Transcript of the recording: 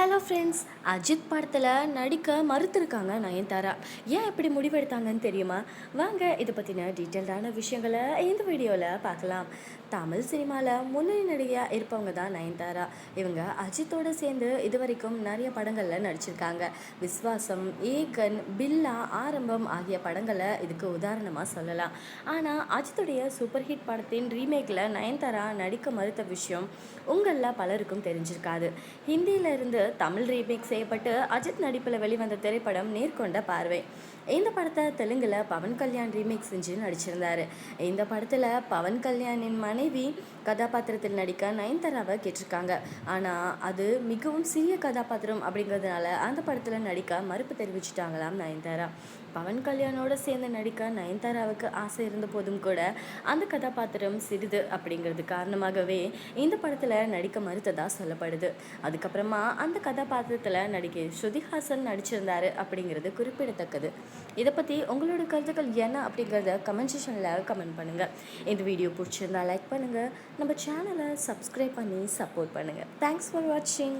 Hello friends Ajith படத்தில் நடிக்க மறுத்திருக்காங்க நயன்தாரா. ஏன் இப்படி முடிவெடுத்தாங்கன்னு தெரியுமா? வாங்க இதை பற்றின டீட்டெயில்டான விஷயங்களை இந்த வீடியோவில் பார்க்கலாம். தமிழ் சினிமாவில் முன்னணி நடிகையாக இருப்பவங்க தான் நயன்தாரா. இவங்க அஜித்தோடு சேர்ந்து இது வரைக்கும் நிறைய படங்களில் நடிச்சிருக்காங்க. விஸ்வாசம் ஏகன் பில்லா ஆரம்பம் ஆகிய படங்களை இதுக்கு உதாரணமாக சொல்லலாம். ஆனால் அஜித்துடைய சூப்பர் ஹிட் படத்தின் ரீமேக்கில் நயன்தாரா நடிக்க மறுத்த விஷயம் உங்களில் பலருக்கும் தெரிஞ்சிருக்காது. ஹிந்தியில் இருந்து தமிழ் ரீமேக் செய்யப்பட்டு அஜித் நடிப்பில் வெளிவந்த திரைப்படம் நேர்கொண்ட பார்வை. இந்த படத்தை தெலுங்கில் பவன் கல்யாண் ரீமேக் செஞ்சு நடிச்சிருந்தாரு. இந்த படத்தில் பவன் கல்யாணின் மனைவி கதாபாத்திரத்தில் நடிக்க நயன்தாராவை கேட்டிருக்காங்க. ஆனால் அது மிகவும் சிறிய கதாபாத்திரம் அப்படிங்கிறதுனால அந்த படத்தில் நடிக்க மறுப்பு தெரிவிச்சிட்டாங்களாம் நயன்தாரா. பவன் கல்யாணோட சேர்ந்து நடிக்க நயன்தாராவுக்கு ஆசை இருந்த போதும் கூட அந்த கதாபாத்திரம் சிறிது அப்படிங்கிறது காரணமாகவே இந்த படத்தில் நடிக்க மறுத்ததாக சொல்லப்படுது. அதுக்கப்புறமா அந்த கதாபாத்திரத்தில் நடிகை ஸ்ருதிஹாசன் நடிச்சிருந்தாரு அப்படிங்கிறது குறிப்பிடத்தக்கது. இதை பற்றி உங்களோட கருத்துக்கள் என்ன அப்படிங்கிறத கமெண்ட் செஷனில் கமெண்ட் பண்ணுங்கள் இந்த வீடியோ பிடிச்சிருந்தா லைக் பண்ணுங்கள் நம்ம சேனலை சப்ஸ்கிரைப் பண்ணி சப்போர்ட் பண்ணுங்கள் தேங்க்ஸ் ஃபார் வாட்சிங்